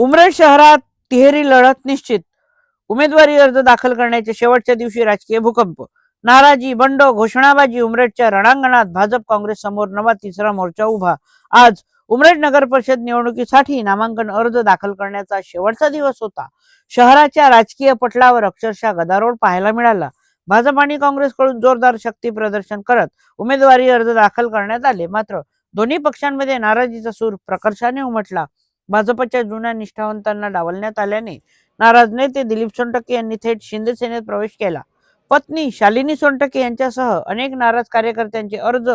उमरेड शहरात तिहेरी लढत निश्चित. उमेदवारी अर्ज दाखल करण्याच्या शेवटच्या दिवशी राजकीय भूकंप. नाराजी बंड घोषणाबाजी उमरेडच्या रणांगणात भाजप काँग्रेस समोर नवा तिसरा मोर्चा उभा. आज उमरेड नगर परिषद निवडणुकीसाठी नामांकन अर्ज दाखल करण्याचा शेवटचा दिवस होता. शहराच्या राजकीय पटलावर अक्षरशः गदारोळ पाहायला मिळाला. भाजप आणि काँग्रेसकडून जोरदार शक्ती प्रदर्शन करत उमेदवारी अर्ज दाखल करण्यात आले. मात्र दोन्ही पक्षांमध्ये नाराजीचा सूर प्रकर्षाने उमटला. भाजपच्या जुन्या निष्ठावंतांना डावलण्यात आल्याने नाराज नेते दिलीप सोनटके यांनी थेट शिंदे सेनेत प्रवेश केला. पत्नी शालिनी सोनटके यांच्यासह अनेक नाराज कार्यकर्त्यांचे अर्ज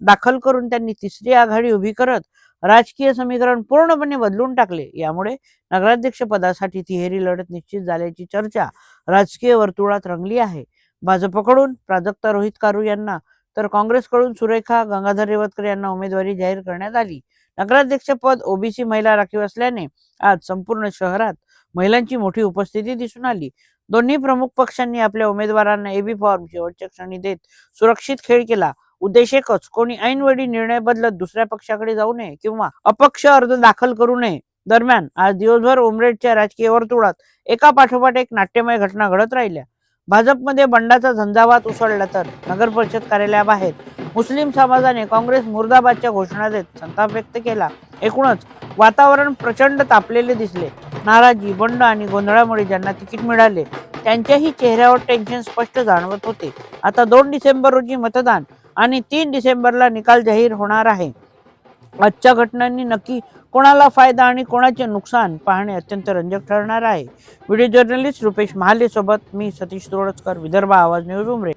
दाखल करून त्यांनी तिसरी आघाडी उभी करत राजकीय समीकरण पूर्णपणे बदलून टाकले. यामुळे नगराध्यक्ष पदासाठी तिहेरी लढत निश्चित झाल्याची चर्चा राजकीय वर्तुळात रंगली आहे. भाजपकडून प्राजक्ता रोहित कारू यांना तर काँग्रेसकडून सुरेखा गंगाधर रेवतकर यांना उमेदवारी जाहीर करण्यात आली. नगराध्यक्ष पद ओबीसी महिला राखीव असल्याने आज संपूर्ण शहरात महिलांची मोठी उपस्थिती दिसून आली. दोन्ही प्रमुख पक्षांनी आपल्या उमेदवारांना एबी फॉर्म शेवटच्या क्षणी देत सुरक्षित खेळ केला. उद्देश एकच कोणी ऐनवेळी निर्णय बदलत दुसऱ्या पक्षाकडे जाऊ नये किंवा अपक्ष अर्ज दाखल करू नये. दरम्यान आज दिवसभर उमरेडच्या राजकीय वर्तुळात एका पाठोपाठ एक नाट्यमय घटना घडत राहिल्या. भाजपमध्ये बंडाचा झंझावात उसळला तर नगर परिषद कार्यालयाबाहेर मुस्लिम समाजाने काँग्रेस मुर्दाबादच्या घोषणा देत संताप व्यक्त केला. एकूणच वातावरण प्रचंड तापलेले दिसले. नाराजी बंड आणि गोंधळामुळे ज्यांना तिकीट मिळाले त्यांच्याही चेहऱ्यावर टेन्शन स्पष्ट जाणवत होते. आता दोन डिसेंबर रोजी मतदान आणि तीन डिसेंबरला निकाल जाहीर होणार आहे. आजच्या घटनांनी नक्की कोणाला फायदा आणि कोणाचे नुकसान पाहणे अत्यंत रंजक ठरणार आहे. व्हिडिओ जर्नलिस्ट रुपेश महाले सोबत मी सतीश तोडसकर विदर्भ आवाज न्यूज उमरे.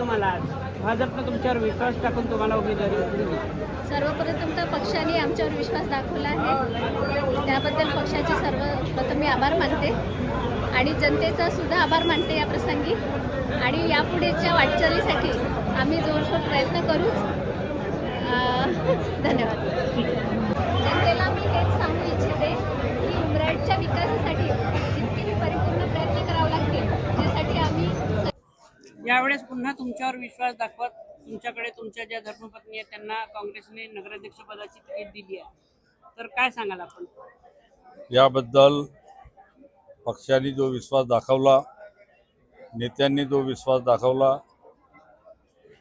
तुम्हाला आज? भाजपनं तुमच्यावर विश्वास टाकून तुम्हाला उमेदवारी दिली. सर्वप्रथम तर पक्षाने आमच्यावर विश्वास दाखवला आहे. त्याबद्दल पक्षाचे सर्वप्रथम मी आभार मानते. आणि जनतेचा सुद्धा आभार मानते या प्रसंगी. आणि यापुढेच्या वाटचालीसाठी आम्ही जोरशोर प्रयत्न करूच. धन्यवाद जनतेला मी हेच सांगू इच्छिते की उमराडच्या विकासासाठी जितके परिपूर्ण प्रयत्न करावे लागतील त्यासाठी आम्ही यावेळेस पुन्हा तुमच्यावर विश्वास दाखवत तुमच्याकडे तुमच्या ज्या धर्मपत्नी आहेत त्यांना काँग्रेसने नगराध्यक्ष पदाची तिकीट दिली आहे. तर काय सांगाल आपण? याबद्दल पक्षाने जो विश्वास दाखवला नेत्यांनी जो विश्वास दाखवला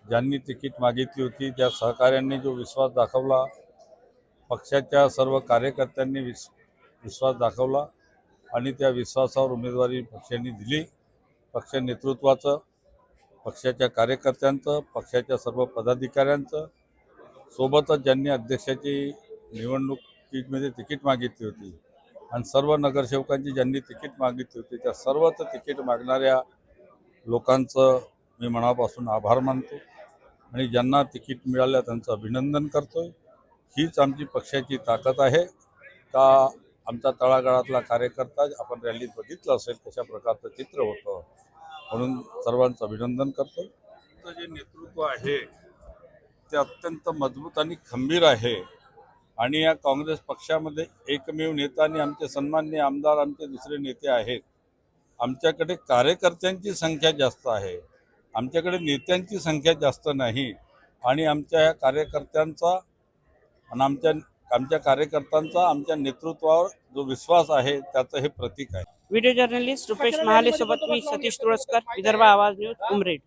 ज्यांनी तिकीट मागितली होती त्या सहकाऱ्यांनी जो विश्वास दाखवला पक्षाच्या सर्व कार्यकर्त्यांनी विश विश्वास दाखवला आणि त्या विश्वासावर उमेदवारी पक्षांनी दिली. पक्ष नेतृत्वाचं पक्षाच्या कार्यकर्त्यांचं पक्षाच्या सर्व पदाधिकाऱ्यांचं. सोबतच ज्यांनी अध्यक्षाची निवडणुकीमध्ये तिकीट मागितली होती आणि सर्व नगरसेवकांची ज्यांनी तिकीट मागितली होती त्या सर्वच तिकीट मागणाऱ्या लोकांचं मी मनापासून आभार मानतो आणि ज्यांना तिकीट मिळालं त्यांचं अभिनंदन करतो हीच आमची पक्षाची ताकद आहे. का आमचा तळागाळातला कार्यकर्ता आपण रॅलीत बघितलं असेल कशा प्रकारचं चित्र होतं म्हणून सर्वांचं अभिनंदन करतो. जे नेतृत्व आहे ते अत्यंत मजबूत आणि खंबीर आहे. आणि या काँग्रेस पक्षामध्ये एकमेव नेता आणि आमचे सन्मान्य आमदार आमचे दुसरे नेते आहेत. आमच्याकडे कार्यकर्त्यांची संख्या जास्त आहे. आमच्याकडे नेत्यांची संख्या जास्त नाही. आणि आमच्या या कार्यकर्त्यांचा आणि आमच्या आमच्या कार्यकर्त्यांचा आमच्या नेतृत्वावर जो विश्वास आहे त्याचं हे प्रतीक आहे. व्हिडिओ जर्नलिस्ट रुपेश महाले सोबत मी सतीश तुळसकर विदर्भ आवाज न्यूज उमरेड